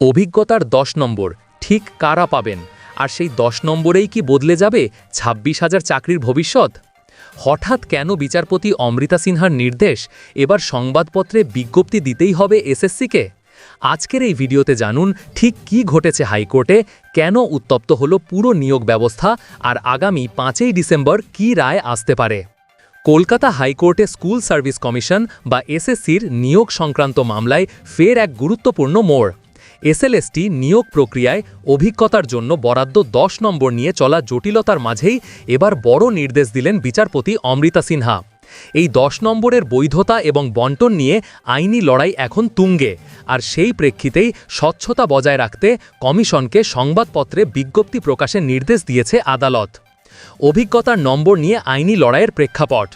অভিজ্ঞতার দশ নম্বর, ঠিক কারা পাবেন? আর সেই দশ নম্বরেই কি বদলে যাবে ছাব্বিশ হাজার চাকরির ভবিষ্যৎ? হঠাৎ কেন বিচারপতি অমৃতা সিনহার নির্দেশ এবার সংবাদপত্রে বিজ্ঞপ্তি দিতেই হবে এসএসসিকে? আজকের এই ভিডিওতে জানুন ঠিক কি ঘটেছে হাইকোর্টে, কেন উত্তপ্ত হল পুরো নিয়োগ ব্যবস্থা আর আগামী পাঁচই ডিসেম্বর কি রায় আসতে পারে? কলকাতা হাইকোর্টে স্কুল সার্ভিস কমিশন বা এসএসসির নিয়োগ সংক্রান্ত মামলায় ফের এক গুরুত্বপূর্ণ মোড়। এসএলএসটি নিয়োগ প্রক্রিয়ায় অভিজ্ঞতার জন্য বরাদ্দ দশ নম্বর নিয়ে চলা জটিলতার মাঝেই এবার বড় নির্দেশ দিলেন বিচারপতি অমৃতা সিনহা। এই দশ নম্বরের বৈধতা এবং বন্টন নিয়ে আইনি লড়াই এখন তুঙ্গে, আর সেই প্রেক্ষিতেই স্বচ্ছতা বজায় রাখতে কমিশনকে সংবাদপত্রে বিজ্ঞপ্তি প্রকাশের নির্দেশ দিয়েছে আদালত। অভিজ্ঞতার নম্বর নিয়ে আইনি লড়াইয়ের প্রেক্ষাপট।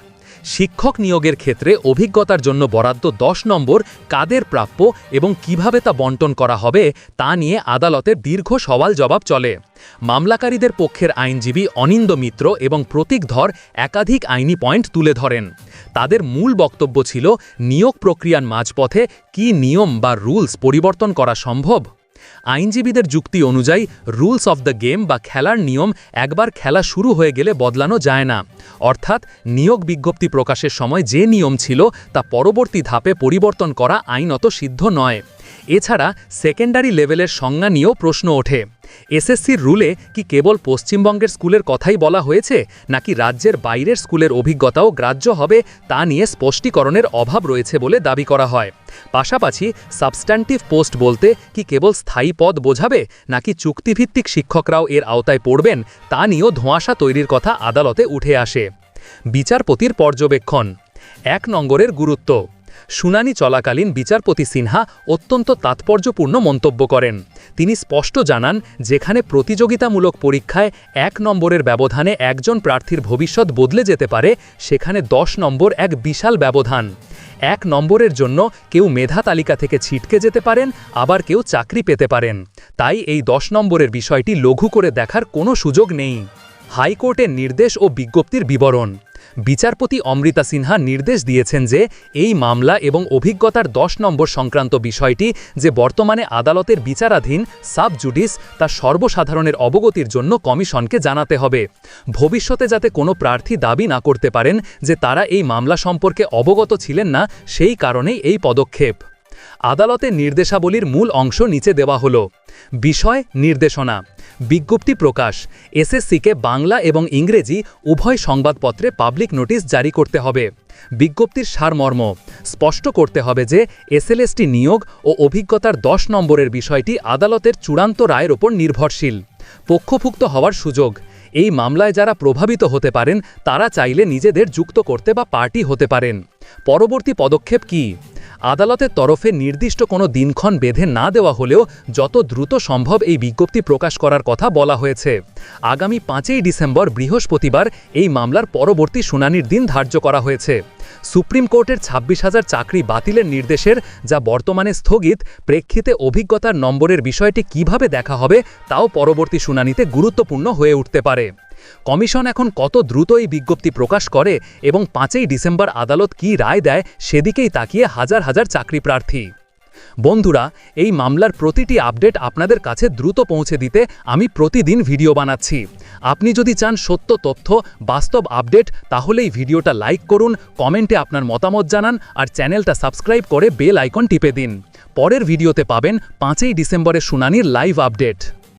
শিক্ষক নিয়োগের ক্ষেত্রে অভিজ্ঞতার জন্য বরাদ্দ দশ নম্বর কাদের প্রাপ্য এবং কীভাবে তা বন্টন করা হবে তা নিয়ে আদালতের দীর্ঘ সওয়াল জবাব চলে। মামলাকারীদের পক্ষের আইনজীবী অনিন্দ মিত্র এবং প্রতীক ধর একাধিক আইনি পয়েন্ট তুলে ধরেন। তাদের মূল বক্তব্য ছিল, নিয়োগ প্রক্রিয়ার মাঝপথে কি নিয়ম বা রুলস পরিবর্তন করা সম্ভব? আইনজীবীদের যুক্তি অনুযায়ী রুলস অফ দ্য গেম বা খেলার নিয়ম একবার খেলা শুরু হয়ে গেলে বদলানো যায় না। অর্থাৎ, নিয়োগ বিজ্ঞপ্তি প্রকাশের সময় যে নিয়ম ছিল তা পরবর্তী ধাপে পরিবর্তন করা আইনত সিদ্ধ নয়। এছাড়া সেকেন্ডারি লেভেলের সংজ্ঞা নিয়েও প্রশ্ন ওঠে। এসএসসির রুলে কি কেবল পশ্চিমবঙ্গের স্কুলের কথাই বলা হয়েছে, নাকি রাজ্যের বাইরের স্কুলের অভিজ্ঞতাও গ্রাহ্য হবে তা নিয়ে স্পষ্টীকরণের অভাব রয়েছে বলে দাবি করা হয়। পাশাপাশি সাবস্ট্যান্টিভ পোস্ট বলতে কি কেবল স্থায়ী পদ বোঝাবে, নাকি চুক্তিভিত্তিক শিক্ষকরাও এর আওতায় পড়বেন, তা নিয়েও ধোঁয়াশা তৈরির কথা আদালতে উঠে আসে। বিচারপতির পর্যবেক্ষণ। এক নম্বরের গুরুত্ব। শুনানি চলাকালীন বিচারপতি সিনহা অত্যন্ত তাৎপর্যপূর্ণ মন্তব্য করেন। তিনি স্পষ্ট জানান, যেখানে প্রতিযোগিতামূলক পরীক্ষায় এক নম্বরের ব্যবধানে একজন প্রার্থীর ভবিষ্যৎ বদলে যেতে পারে, সেখানে দশ নম্বর এক বিশাল ব্যবধান। এক নম্বরের জন্য কেউ মেধা তালিকা থেকে ছিটকে যেতে পারেন, আবার কেউ চাকরি পেতে পারেন। তাই এই দশ নম্বরের বিষয়টি লঘু করে দেখার কোনো সুযোগ নেই। হাইকোর্টের নির্দেশ ও বিজ্ঞপ্তির বিবরণ। বিচারপতি অমৃতা সিনহা নির্দেশ দিয়েছেন যে এই মামলা এবং অভিজ্ঞতার দশ নম্বর সংক্রান্ত বিষয়টি যে বর্তমানে আদালতের বিচারাধীন সাব জুডিস তা সর্বসাধারণের অবগতির জন্য কমিশনকে জানাতে হবে। ভবিষ্যতে যাতে কোনো প্রার্থী দাবি না করতে পারেন যে তারা এই মামলা সম্পর্কে অবগত ছিলেন না, সেই কারণেই এই পদক্ষেপ। আদালতের নির্দেশাবলীর মূল অংশ নিচে দেওয়া হল। বিষয় নির্দেশনা। বিজ্ঞপ্তি প্রকাশ। এসএসসিকে বাংলা এবং ইংরেজি উভয় সংবাদপত্রে পাবলিক নোটিশ জারি করতে হবে। বিজ্ঞপ্তির সারমর্ম। স্পষ্ট করতে হবে যে, এসএলএসটি নিয়োগ ও অভিজ্ঞতার দশ নম্বরের বিষয়টি আদালতের চূড়ান্ত রায়ের ওপর নির্ভরশীল। পক্ষভুক্ত হওয়ার সুযোগ। এই মামলায় যারা প্রভাবিত হতে পারেন, তারা চাইলে নিজেদের যুক্ত করতে বা পার্টি হতে পারেন। পরবর্তী পদক্ষেপ কী? আদালতের তরফে নির্দিষ্ট কোনো দিনক্ষণ বেঁধে না দেওয়া হলেও যত দ্রুত সম্ভব এই বিজ্ঞপ্তি প্রকাশ করার কথা বলা হয়েছে। আগামী পাঁচই ডিসেম্বর বৃহস্পতিবার এই মামলার পরবর্তী শুনানির দিন ধার্য করা হয়েছে। সুপ্রিম কোর্টের ছাব্বিশ হাজার চাকরি বাতিলের নির্দেশের যা বর্তমানে স্থগিত, প্রেক্ষিতে অভিজ্ঞতার নম্বরের বিষয়টি কীভাবে দেখা হবে তাও পরবর্তী শুনানিতে গুরুত্বপূর্ণ হয়ে উঠতে পারে। কমিশন এখন কত দ্রুত এই বিজ্ঞপ্তি প্রকাশ করে এবং পাঁচই ডিসেম্বর আদালত কি রায় দেয় সেদিকেই তাকিয়ে হাজার হাজার চাকরি প্রার্থী। বন্ধুরা, এই মামলার প্রতিটি আপডেট আপনাদের কাছে দ্রুত পৌঁছে দিতে আমি প্রতিদিন ভিডিও বানাচ্ছি। আপনি যদি চান সত্য তথ্য, বাস্তব আপডেট, তাহলে এই ভিডিওটা লাইক করুন, কমেন্টে আপনার মতামত জানান, আর চ্যানেলটা সাবস্ক্রাইব করে বেল আইকন টিপে দিন। পরের ভিডিওতে পাবেন পাঁচই ডিসেম্বরের শুনানির লাইভ আপডেট।